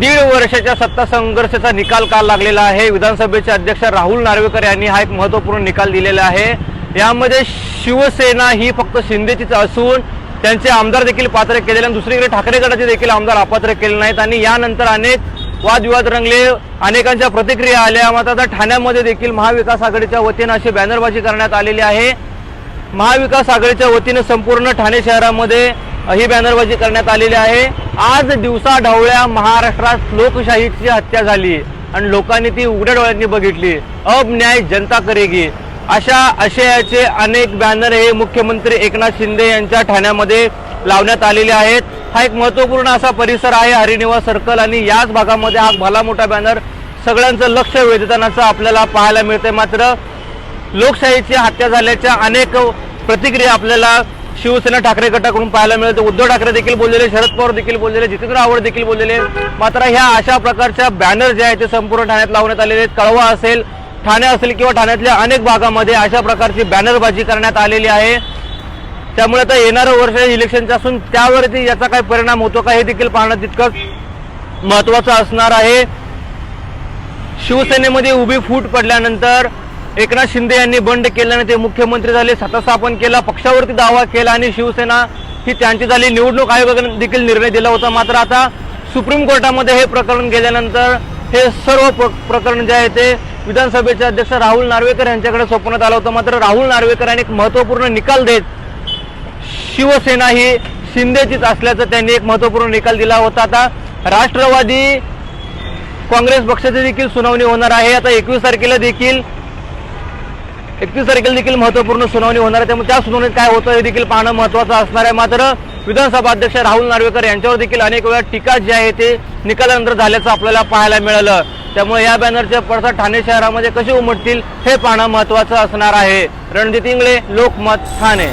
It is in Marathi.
दीड वर्षाच्या सत्ता संघर्षाचा निकाल काल लागलेला आहे. विधानसभेचे अध्यक्ष राहुल नार्वेकर यांनी हा एक महत्त्वपूर्ण निकाल दिलेला आहे. यामध्ये शिवसेना ही फक्त शिंदेचीच असून त्यांचे आमदार देखील पात्र केलेले आणि दुसरीकडे ठाकरे गटाचे देखील आमदार अपात्र केले नाहीत आणि यानंतर अनेक वादविवाद रंगले अनेकांच्या प्रतिक्रिया आल्या. मात्र आता ठाण्यामध्ये देखील महाविकास आघाडीच्या वतीनं अशी बॅनरबाजी करण्यात आलेली आहे. महाविकास आघाडीच्या वतीनं संपूर्ण ठाणे शहरामध्ये ही बॅनरबाजी करण्यात आलेली आहे. आज दिवसा ढवळ्या महाराष्ट्रात लोकशाहीची हत्या झाली आणि लोकांनी ती उघड्या डोळ्यांनी बघितली. अब न्याय जनता करेगी. अशा आशयाचे अनेक बॅनर हे मुख्यमंत्री एकनाथ शिंदे यांच्या ठाण्यामध्ये लावण्यात आलेले आहेत. हा एक महत्त्वपूर्ण असा परिसर आहे हरिनिवास सर्कल आणि याच भागामध्ये हा भला मोठा बॅनर सगळ्यांचं लक्ष वेधतानाचं आपल्याला पाहायला मिळते मात्र लोकशाहीची हत्या झाल्याच्या अनेक प्रतिक्रिया आपल्याला शिवसेना ठाकरे गटाकडून पाहायला मिळतं उद्धव ठाकरे देखील बोललेले शरद पवार देखील बोललेले जितेंद्र आव्हाड देखील बोललेले मात्र ह्या अशा प्रकारच्या बॅनर जे आहेत ते संपूर्ण ठाण्यात लावण्यात आलेले आहेत. कळवा असेल ठाणे असेल किंवा ठाण्यातल्या अनेक भागामध्ये अशा प्रकारची बॅनरबाजी करण्यात आलेली आहे. त्यामुळे आता येणारं वर्ष इलेक्शनचं असून त्यावरती याचा काय परिणाम होतो का हे देखील पाहणं तितकंच महत्वाचं असणार आहे. शिवसेनेमध्ये उभी फूट पडल्यानंतर एकनाथ शिंदे यांनी बंड केल्याने ते मुख्यमंत्री झाले सत्ता स्थापन केला पक्षावरती दावा केला आणि शिवसेना ही त्यांची झाली. निवडणूक आयोगाने देखील निर्णय दिला होता. मात्र आता सुप्रीम कोर्टामध्ये हे प्रकरण गेल्यानंतर हे सर्व प्र- प्रकरण जे आहे ते विधानसभेचे अध्यक्ष राहुल नार्वेकर यांच्याकडे सोपवण्यात आलं होतं. मात्र राहुल नार्वेकर यांनी एक महत्त्वपूर्ण निकाल देत शिवसेना ही शिंदेचीच असल्याचं त्यांनी एक महत्त्वपूर्ण निकाल दिला होता. आता राष्ट्रवादी काँग्रेस पक्षाची देखील सुनावणी होणार आहे. आता एकवीस तारखेला देखील एकतीस तारखेला देखील महत्त्वपूर्ण सुनावणी होणार आहे. त्यामुळे त्या सुनावणीत काय होतं हे देखील पाहणं महत्वाचं असणार आहे. मात्र विधानसभा अध्यक्ष राहुल नार्वेकर यांच्यावर देखील अनेक वेळा टीका जी आहे ते निकालानंतर झाल्याचं आपल्याला पाहायला मिळालं. त्यामुळे या बॅनरचे पडसाद ठाणे शहरामध्ये कसे उमटतील हे पाहणं महत्वाचं असणार आहे. रणजित इंगळे लोकमत ठाणे.